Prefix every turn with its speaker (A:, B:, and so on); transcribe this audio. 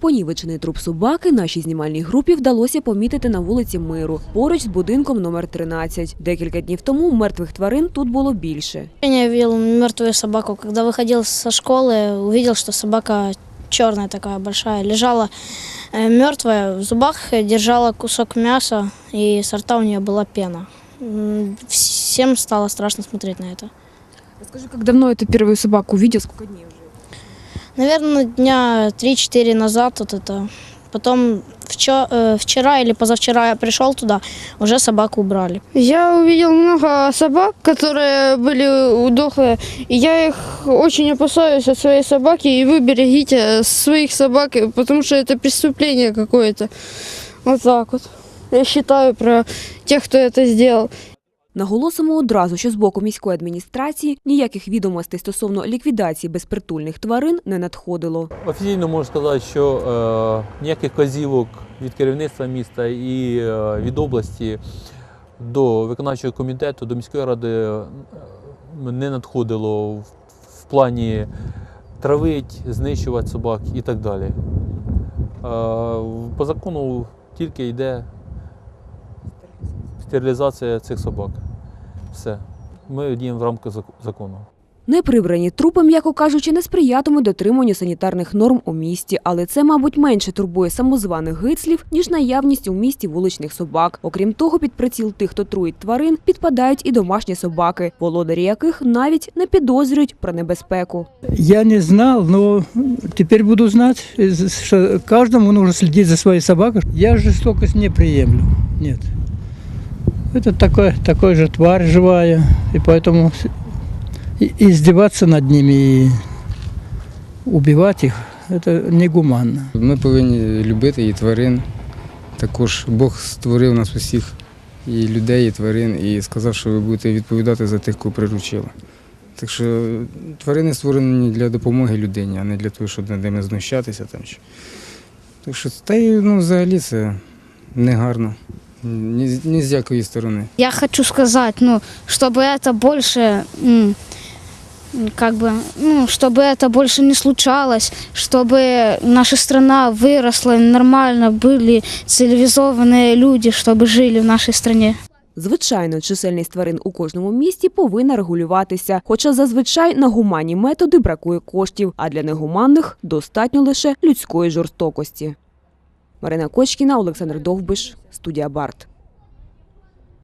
A: Понівечений труп собаки нашій знімальній групі вдалося помітити на вулиці Миру, поруч з будинком номер 13. Декілька днів тому мертвих тварин тут було більше.
B: Я видел мертвую собаку. Когда выходил со школы, увидел, что собака черная такая большая, лежала э, мертвая, в зубах держала кусок мяса, и с рта у нее была пена. М, Всем стало страшно смотреть на это.
C: Скажи, как давно эту первую собаку увидел, сколько дней уже?
B: Наверное, дня 3-4 назад вот это. Потом вчера, вчера или позавчера я пришел туда, уже собаку убрали.
D: Я увидел много собак, которые были удохлые, я их очень опасаюсь от своей собаки, и вы берегите своих собак, потому что это преступление какое-то. Вот так вот. Я считаю про тех, кто это сделал.
A: Наголосимо одразу, що з боку міської адміністрації ніяких відомостей стосовно ліквідації безпритульних тварин не надходило.
E: Офіційно можу сказати, що е, ніяких казівок від керівництва міста і е, від області до виконавчого комітету, до міської ради е, не надходило в, в плані травить, знищувати собак і так далі. Е, по закону тільки йде стерилізація цих собак. Все. Ми діємо в рамках зак- закону.
A: Неприбрані трупи, м'яко кажучи, не сприятимуть дотриманню санітарних норм у місті, але це, мабуть, менше турбує самозваних гицлів, ніж наявність у місті вуличних собак. Окрім того, під приціл тих, хто труїть тварин, підпадають і домашні собаки, володарі яких навіть не підозрюють про небезпеку.
F: Я не знал, но теперь буду знать, что каждому нужно следить за своей собакой. Я жестокость не приемлю. Нет. Это такой, такой же тварь живая, и поэтому с- и- издеваться над ними и убивать их, это негуманно.
G: Ми повинні любити і тварин. Також Бог створив нас усіх, і людей, і тварин, і сказав, що ви будете відповідати за тих, кого приручили. Так що тварини створені для допомоги людині, а не для того, щоб над ними знущатися. Там. чи- Так що, та й ну, взагалі це негарно. Ні, з- ні з якої сторони.
H: Я хочу сказать, ну, чтобы это больше, м, как бы, ну, чтобы это больше не случалось, чтобы наша страна выросла, нормально были цивилизованные люди, чтобы жили в нашей стране.
A: Звичайно, чисельність тварин у кожному місті повинна регулюватися, хоча зазвичай на гуманні методи бракує коштів, а для негуманних достатньо лише людської жорстокості. Марина Кочкіна, Олександр Довбиш, студія Барт.